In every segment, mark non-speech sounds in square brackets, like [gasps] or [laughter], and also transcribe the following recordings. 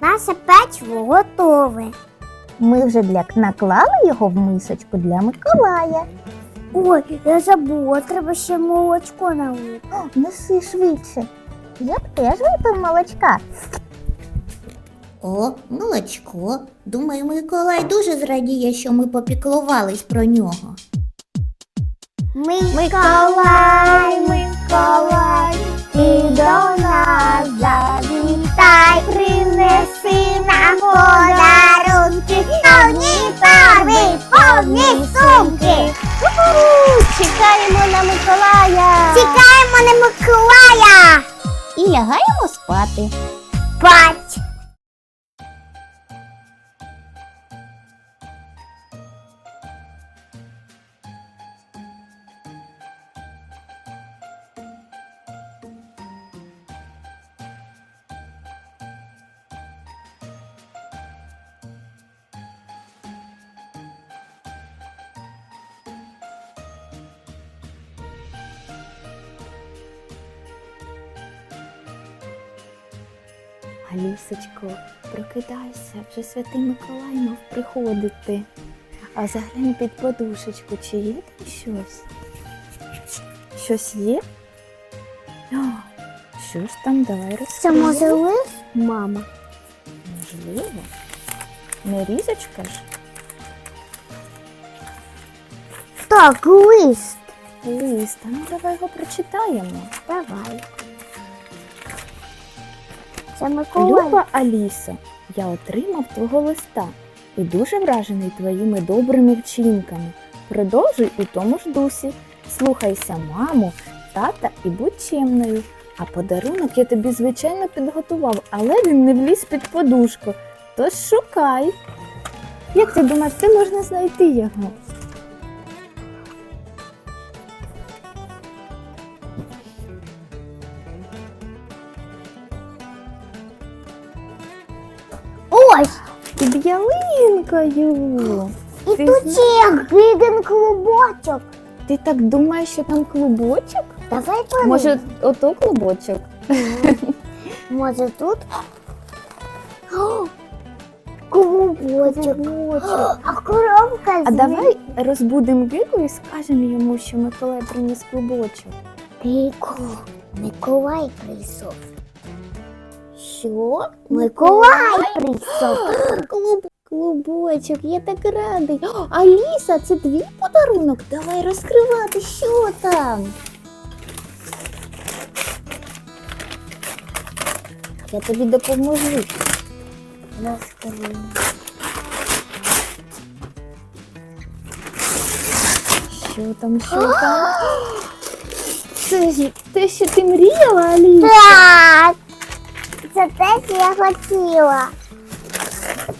Наше печиво готове. Ми вже для наклали його в мисочку для Миколая. Ой, я забула, треба ще молочко налити. Неси швидше. Я б теж випив молочка. О, молочко. Думаю, Миколай дуже зрадіє, що ми попіклувались про нього. Миколай, Миколай, подарунки, повні фарби, повні сумки. Чекаємо на Миколая Чекаємо на Миколая. і лягаємо спати. Бать. Алісочко, прокидайся, вже святий Миколай мав приходити. А заглянь під подушечку, чи є там щось? Щось є? О, що ж там, давай Це може лист, мама? Можливо. Не різочка ж? Так, лист. Лист, а ну давай його прочитаємо. Давай. Це. Люба Алісо, я отримав твого листа і дуже вражений твоїми добрими вчинками. Продовжуй у тому ж дусі. Слухайся маму, тата і будь чемною. А подарунок я тобі, звичайно, підготував, але він не вліз під подушку. Тож шукай. Як ти думаєш, де можна знайти його? Під ялинкою. І Ти тут є гиден клубочок. Ти так думаєш, що там клубочок? Давай подивимось. Може, ото клубочок? [laughs] Може тут? О, Клубочок. Клубочок. А коробка А давай розбудемо Гику і скажемо йому, що Миколай приніс клубочок. Гику. Миколай прийшов. Що? Миколай прийшов. [gasps] Клуб, клубочок, я так радий. О, [gasps] Аліса, це твій подарунок? Давай розкривати, що там. Я тобі допоможу. Розкрий. Що там, що там? [gasps] Це ж те, що ти мріяла, Аліса? Так. Це те, що я хотіла.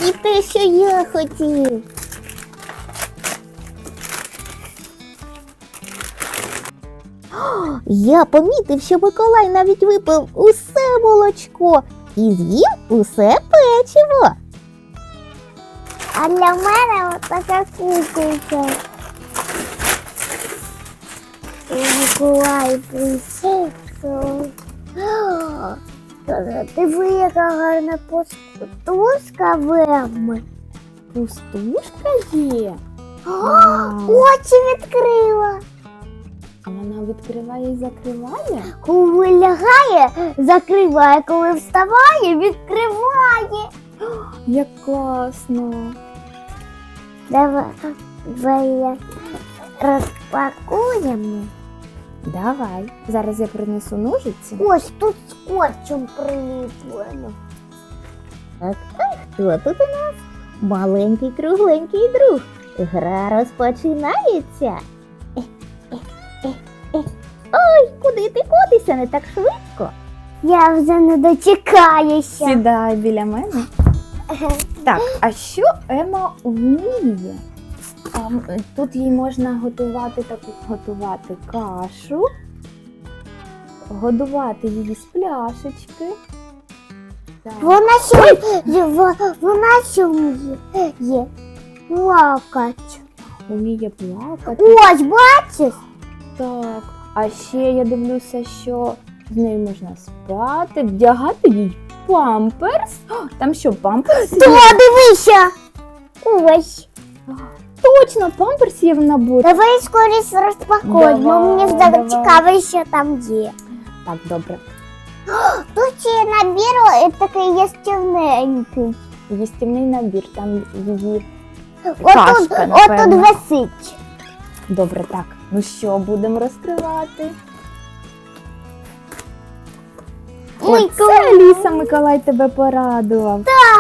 І те, що я хотів. Я помітив, що Миколай навіть випив усе молочко і з'їв усе печиво. А для мене така куколка. Миколай прийшов. О, Диви, яка гарна пустушка верми. Пустушка є. О, Очі відкрила. А вона відкриває і закриває. Коли лягає, закриває, коли вставає, відкриває. Як класно. Давай, давай розпакуємо. Давай. Зараз я принесу ножиці. Ось тут скотчем приліплено. Так, а хто тут у нас? Маленький кругленький друг. Гра розпочинається. Е, е, е, е. Ой, куди ти котишся не так швидко? Я вже не дочекаюся. Сідай біля мене. Так, а що Ема вміє? А, тут їй можна готувати таку готувати кашу, годувати її з пляшечки. Так. Вона ще вона ще вміє є плакать. Вміє плакати. Ось, бачиш? Так. А ще я дивлюся, що З нею можна спати, вдягати їй памперс. О, там що, памперс? є? Дивися! Ось. Точно, памперс є в наборі. Давай скоріше розпакуємо. Давай, Мені давай. цікаво, що там є. Так, добре. Тут ще набір е, такий ястівненький. Їстівний набір, там її. Отут, Кашка, отут напевно. висить. Добре, так. Ну що, будемо розкривати? Ой, Оце Аліса Миколай тебе порадував. Так.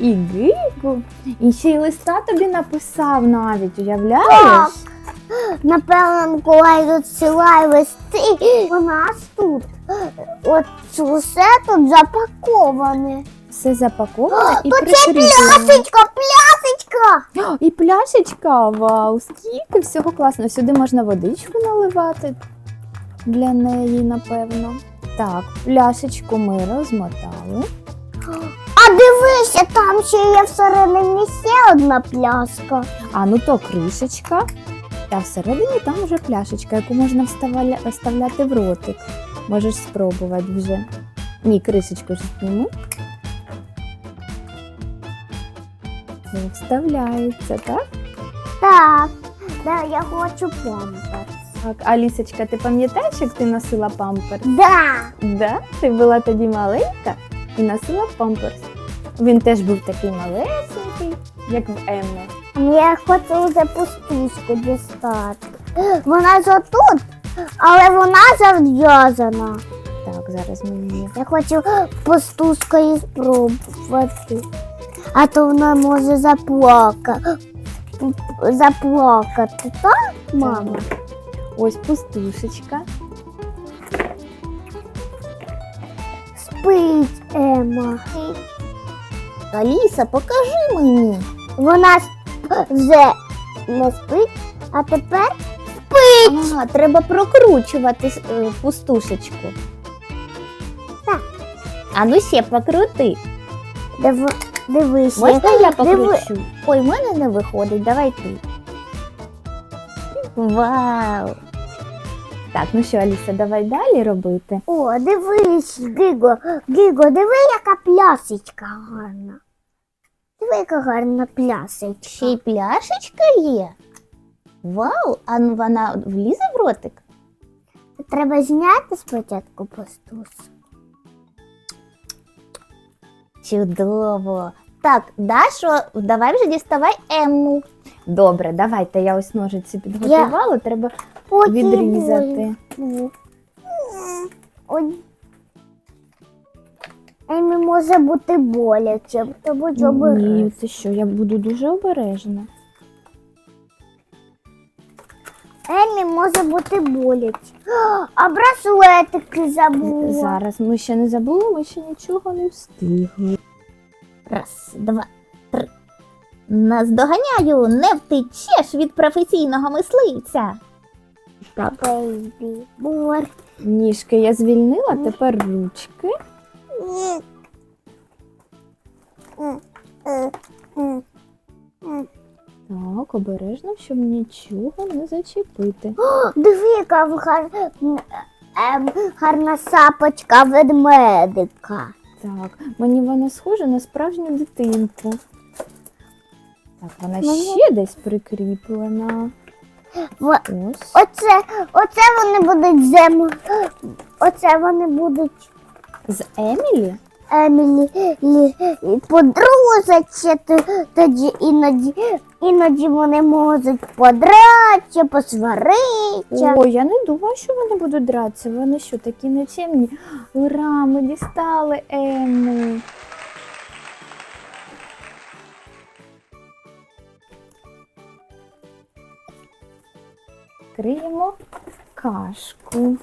І гику. І ще й листа тобі написав навіть, уявляєш? Так. Напевно, Миколай відсилає листи. У нас тут. От усе тут запаковане. Все запаковано і Тут це прикріплено. плясочка, плясочка. І пляшечка, вау, скільки всього класно. Сюди можна водичку наливати для неї, напевно. Так, пляшечку ми розмотали. А дивися, там ще є всередині ще одна пляшка. А ну то кришечка. Та всередині там вже пляшечка, яку можна вставля- вставляти в ротик. Можеш спробувати вже. Ні, кришечку ж зніми. Це Вставляється, так? Так, да, я хочу памперс. Так, Алісочка, ти пам'ятаєш, як ти носила памперс? Да. Да? Ти була тоді маленька і носила памперс. Він теж був такий малесенький, як в Емми. Я хочу вже пустушку дістати. Вона ж отут, але вона зав'язана. Так, зараз ми її. Я хочу пустушкою спробувати. А то вона може заплакати. Заплакати, так, мама? Ось пустушечка. Спить Ема. Аліса, покажи мені. Вона вже не спить, а тепер Ага, треба прокручувати е, пустушечку. Так. А ну ще покрути. див... дивись. Можна я Диви- покручу? Ой, в мене не виходить, давай ти. Вау! Так, ну що, Аліса, давай далі робити. О, дивись, Гіго, Гіго, диви, яка плясочка гарна. Диви, яка гарна плясочка. Ще й пляшечка є. Вау! А ну вона влізе в ротик? Треба зняти спочатку пустус. Чудово. Так, Дашо, давай вже діставай Емму. Добре, давайте я ось ножиці підготувала, треба Ой, відрізати. ой. Емі може бути боляче, тому що Ні, це що, я буду дуже обережна. Емі може бути боляче. А браслетики забула. Зараз ми ще не забули, ми ще нічого не встигли. Раз, два, три. Наздоганяю, не втечеш від професійного мисливця. Бейбі. Бор. Ніжки я звільнила, тепер ручки. Так, обережно, щоб нічого не зачепити. Диви, яка гар... ем, гарна сапочка ведмедика. Так, мені вона схожа на справжню дитинку. Так, вона Мені- ще десь прикріплена. В- Ось. Оце, оце вони будуть зем. Оце вони будуть З Емілі? Емілі лі, лі- подружаться, тоді іноді, іноді вони можуть подратися, посваритися. Ой, я не думаю, що вони будуть дратися. Вони що, такі нечемні? Ура, ми дістали Ему. Криємо кашку.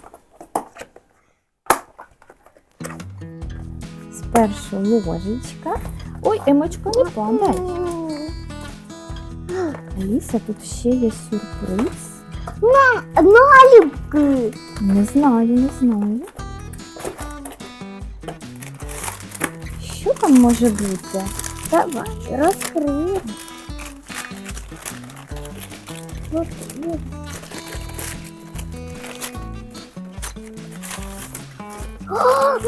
Спершу ложечка. Ой, Емочко, не падай. Аліса, тут ще є сюрприз. На, Наліпки. Не знаю, не знаю. Що там може бути? Давай, розкриємо. От, от. О,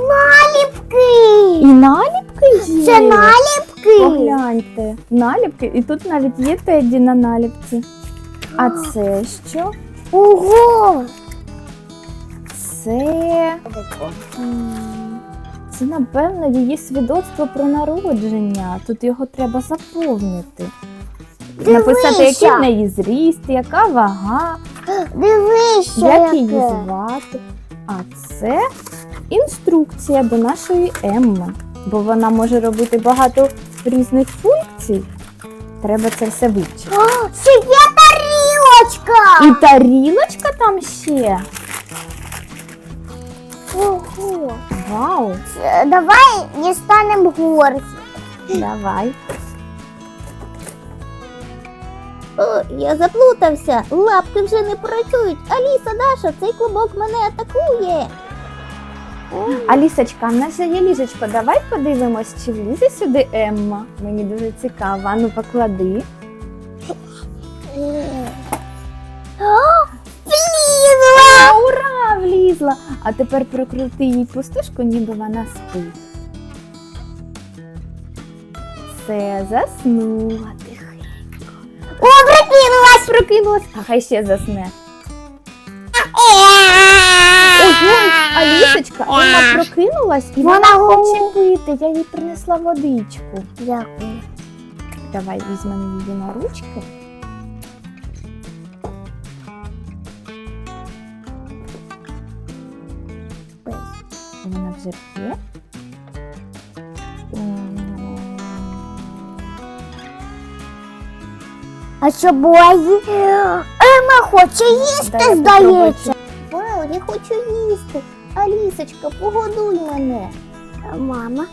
наліпки! І наліпки є. Це наліпки! Погляньте. Наліпки, і тут навіть є Теді на наліпці. А це що? Ого! Це. Це, напевно, її свідоцтво про народження. Тут його треба заповнити. Написати, який в неї зріст, яка вага, Дивись, як її звати. А це інструкція до нашої Емми, бо вона може робити багато різних функцій. Треба це все вивчити. О, ще є тарілочка! І тарілочка там ще. Ого! Вау! Це- Давай дістанемо горсть. Давай. О, я заплутався, лапки вже не працюють. Аліса, Даша, цей клубок мене атакує. Алісочка, в нас же є ліжечко. Давай подивимось, чи влізе сюди Емма. Мені дуже цікаво. А ну поклади. Влізла! Ура! Влізла! А тепер прокрути їй пустушку, ніби вона спить. Все, заснула тихенько. О, прикинулась! Прокинулась, а хай ще засне. Алісочка, Емма прокинулась і вона, Вона хоче пити. Я їй принесла водичку. Дякую. Давай візьмемо її на ручки. Вона вже п'є. А що бої? Ема хоче їсти, здається. Вау, я хочу їсти. Алісочка, погодуй мене. А Мама.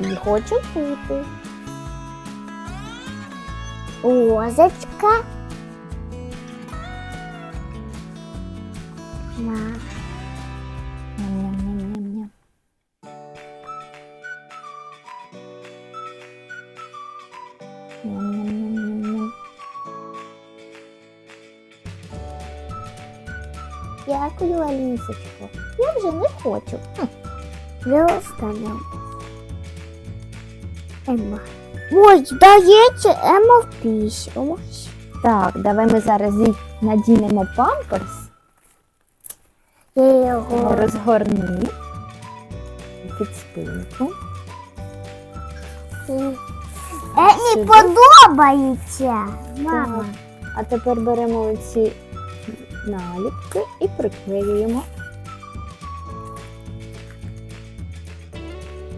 Не хочу пити. Озочка. На. Дякую, Алісочко. Я вже не хочу. Виластанем. Ема. Ой, здається, Ема в пісь. Так, давай ми зараз їй надінемо памперс, Я його розгорни під спинку. Емі Сюди. подобається. Мама. А тепер беремо оці наліпки і приклеюємо.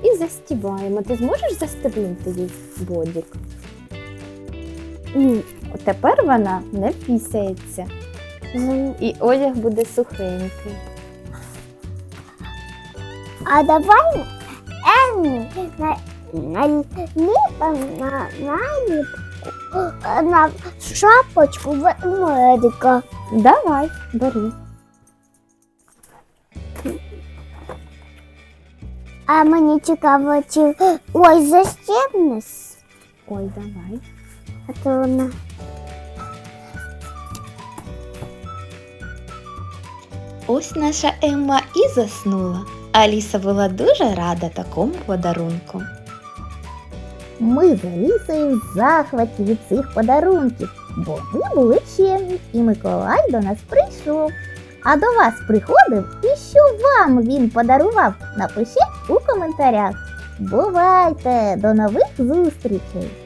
І застібаємо. Ти зможеш застебнути їй бодік? Ні. Тепер вона не пісяється. І одяг буде сухенький. А давай на, наліпимо на наліпку е, на шапочку ведмедика. Давай, бери. А мені цікаво, чи ой, застібнеш, Ой, давай. а то вона. Ось наша Емма і заснула. Аліса була дуже рада такому подарунку. Ми з Алісою в захваті від цих подарунків, бо ми були чемні, і Миколай до нас прийшов. А до вас приходив і що вам він подарував? Напишіть у коментарях. Бувайте! До нових зустрічей!